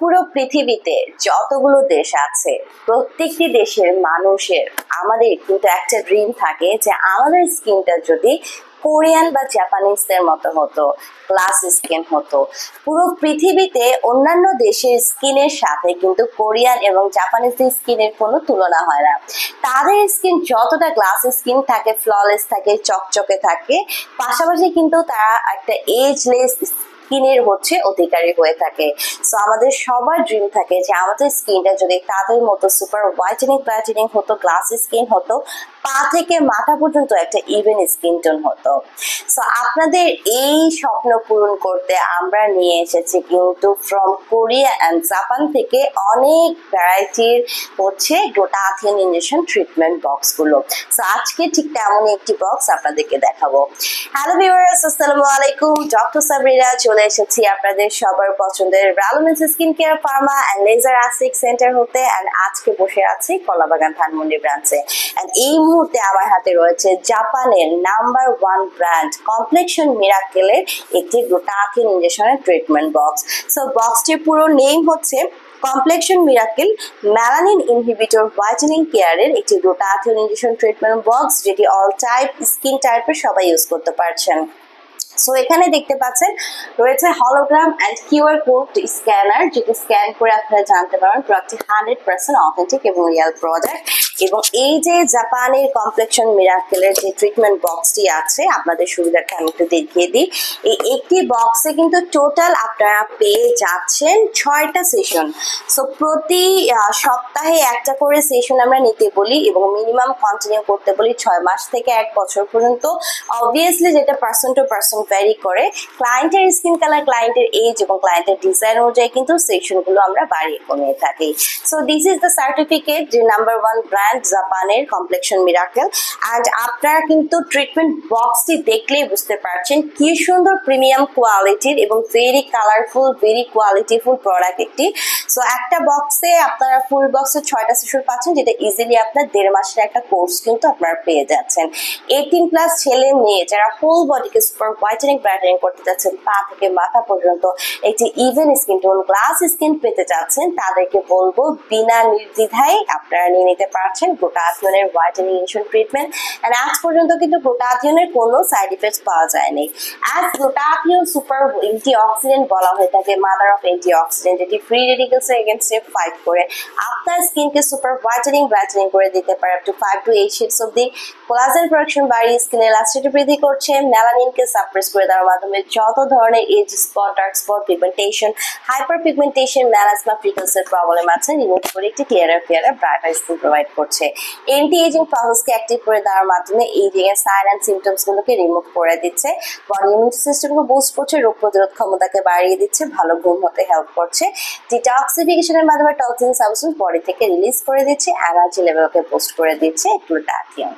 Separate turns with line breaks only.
পুরো পৃথিবীতে যতগুলো দেশ আছে, প্রত্যেকটি দেশের মানুষের আমাদের কিন্তু একটা ড্রিম থাকে যে আমাদের স্কিনটা যদি কোরিয়ান বা জাপানিজদের মতো হতো গ্লাস স্কিন হতো। পুরো পৃথিবীতে অন্যান্য দেশের স্কিনের সাথে কিন্তু কোরিয়ান এবং জাপানিজদের স্কিনের কোনো তুলনা হয় না। তাদের স্কিন যতটা গ্লাস স্কিন থাকে ফ্ললেস থাকে, চকচকে থাকে, পাশাপাশি কিন্তু তারা একটা এজলেস স্কিনের হচ্ছে অধিকারী হয়ে থাকে। সো আমাদের সবার ড্রিম থাকে যে আমাদের স্কিনটা যদি তাদের মতো সুপার হোয়াইটেনিং হতো গ্লাস স্কিন হতো পা থেকে মাথা পর্যন্ত একটা ইভেন স্কিন টোন হতো। সো আপনাদের এই স্বপ্ন পূরণ করতে আমরা নিয়ে এসেছি কিন্তু ফ্রম কোরিয়া অ্যান্ড জাপান থেকে অনেক ভ্যারাইটির হচ্ছে গ্লোটাথিয়ান ইঞ্জেকশন ট্রিটমেন্ট বক্সগুলো সো আজকে ঠিক তেমনই একটি বক্স আপনাদেরকে দেখাবো। হ্যালো ভিউয়ার্স আসসালামু আলাইকুম। ডক্টর সাবরিনা চলে এসেছি আপনাদের সবার পছন্দের ভ্যালোমেন্স skin care pharma and laser Asik centre হতে। অ্যান্ড আজকে বসে আছি কলাবাগান ধানমন্ডি ব্রাঞ্চে এই মুহূর্তে আমার হাতে রয়েছে জাপানের নাম্বার ওয়ান ব্র্যান্ড কমপ্লেকশন মিরাকেলের একটি গ্লুটাথিন ইঞ্জেকশনের ট্রিটমেন্ট বক্স সো বক্সটির পুরো নেম হচ্ছে complexion miracle melanin inhibitor whitening কেয়ারের একটি গ্লুটাথিন ইঞ্জেকশন ট্রিটমেন্ট বক্স যেটি অল টাইপ স্কিন টাইপের সবাই ইউজ করতে পারছেন। সো এখানে দেখতে পাচ্ছেন, রয়েছে hologram and QR code scanner যেটি স্ক্যান করে আপনারা জানতে পারবেন প্রোডাক্টটি হান্ড্রেড পার্সেন্ট অথেন্টিক এবং রিয়াল প্রোডাক্ট এবং এই যে জাপানের কমপ্লেকশন মিরাকেলের যে ট্রিটমেন্ট বক্সটি আছে, আপনাদের সুবিধার্থে আমি একটু দেখিয়ে দিই। এই একটি বক্সে কিন্তু টোটাল আপনারা পেয়ে যাচ্ছেন ছয়টা সেশন সো প্রতি সপ্তাহে একটা করে সেশন আমরা নিতে বলি এবং মিনিমাম কন্টিনিউ করতে বলি ছয় মাস থেকে এক বছর পর্যন্ত। অবভিয়াসলি যেটা পার্সন টু পার্সন ভ্যারি করে ক্লায়েন্টের স্কিন কালার ক্লায়েন্টের এজ এবং ক্লায়েন্টের ডিজাইন অনুযায়ী কিন্তু সেকশনগুলো আমরা বাড়িয়ে কমিয়ে থাকি। So this is the certificate যে নাম্বার ওয়ান ব্র্যান্ড জাপানের কমপ্লেকশন মিরাকেল অ্যান্ড আপনারা কিন্তু ট্রিটমেন্ট বক্সটি দেখলেই বুঝতে পারছেন কি সুন্দর প্রিমিয়াম কোয়ালিটির এবং very colourful very qualityful product একটি সো একটা বক্সে আপনারা ফুল বক্সে ছয়টা সেশন পাচ্ছেন, যেটা ইজিলি আপনার দেড় মাসের একটা কোর্স কিন্তু আপনারা পেয়ে যাচ্ছেন। এইটিন প্লাস ছেলে মেয়ে যারা হোল বডিকে সুপার হোয়াইটেনিং ব্রাইটেনিং করতে যাচ্ছেন, পা থেকে মাথা পর্যন্ত একটি even skin tone glass skin পেতে চাচ্ছেন তাদেরকে বলব বিনা নির্দ্বিধায় আপনারা নিয়ে নিতে পারছেন গ্লুটাথিয়নের হোয়াইটেনিং ইনশন ট্রিটমেন্ট অ্যান্ড আজ পর্যন্ত কিন্তু গ্লুটাথিয়নের কোনো সাইড ইফেক্ট পাওয়া যায়নি। As glutathione super antioxidant বলা হয়ে থাকে মাদার অফ অ্যান্টি অক্সিডেন্ট যেটি ফ্রি রেডিকেলস এগেনস্টে ফাইট করে আপনার স্কিনকে সুপার হোয়াইটেনিং ব্রাইটেনিং করে দিতে পারে up to five to eight shades of the collagen production বাড়িয়ে স্কিনের ইলাস্টিটি বৃদ্ধি করছে। মেলানিনকে সাপ্রেস করে দেওয়ার মাধ্যমে যত ধরনের age spot dark spot pigmentation hyperpigmentation melasma ফ্রিকোয়েন্সির problem আছে রিমুভ করে একটি clearer clearer brighter skin provide করছে। এন্টি এজিং প্রসেসকে অ্যাক্টিভ করে দেওয়ার মাধ্যমে এজিং এর সাইন অ্যান্ড সিমটমস গুলোকে রিমুভ করে দিচ্ছে। বডি ইমিউন সিস্টেমকে বুস্ট করছে, রোগ প্রতিরোধ ক্ষমতাকে বাড়িয়ে দিচ্ছে, ভালো ঘুম হতে হেল্প করছে। ডিটক্সিফিকেশনের মাধ্যমে টক্সিন সাবস্টেন্স বডি থেকে রিলিজ করে দিচ্ছে এনার্জি লেভেলকে বুস্ট করে দিচ্ছে গ্লুটাথিয়ন